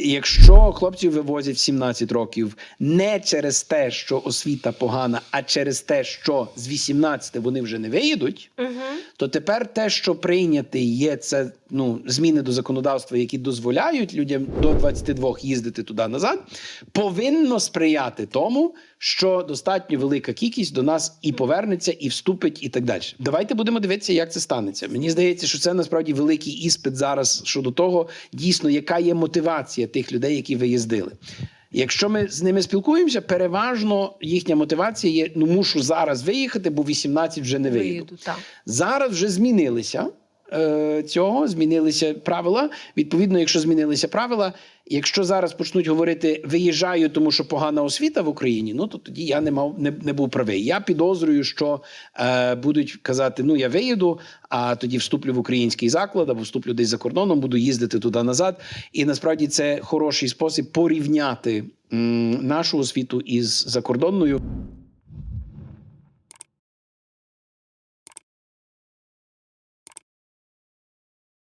Якщо хлопців вивозять в 17 років не через те, що освіта погана, а через те, що з 18 вони вже не виїдуть, Угу. то тепер те, що прийняти, є це ну зміни до законодавства, які дозволяють людям до 22 їздити туди назад, повинно сприяти тому, що достатньо велика кількість до нас і повернеться, і вступить, і так далі. Давайте будемо дивитися, як це станеться. Мені здається, що це насправді великий іспит зараз щодо того, дійсно, яка є мотивація тих людей, які виїздили. Якщо ми з ними спілкуємося, переважно їхня мотивація є: ну мушу зараз виїхати, бо 18 вже не виїду. Виїду, так. Зараз вже змінилися цього, змінилися правила. Відповідно, якщо змінилися правила, якщо зараз почнуть говорити виїжджаю, тому що погана освіта в Україні, ну то тоді я не мав не, не був правий. Я підозрюю, що е, будуть казати: ну я виїду, а тоді вступлю в український заклад або вступлю десь за кордоном, буду їздити туди назад. І насправді це хороший спосіб порівняти м, нашу освіту із закордонною.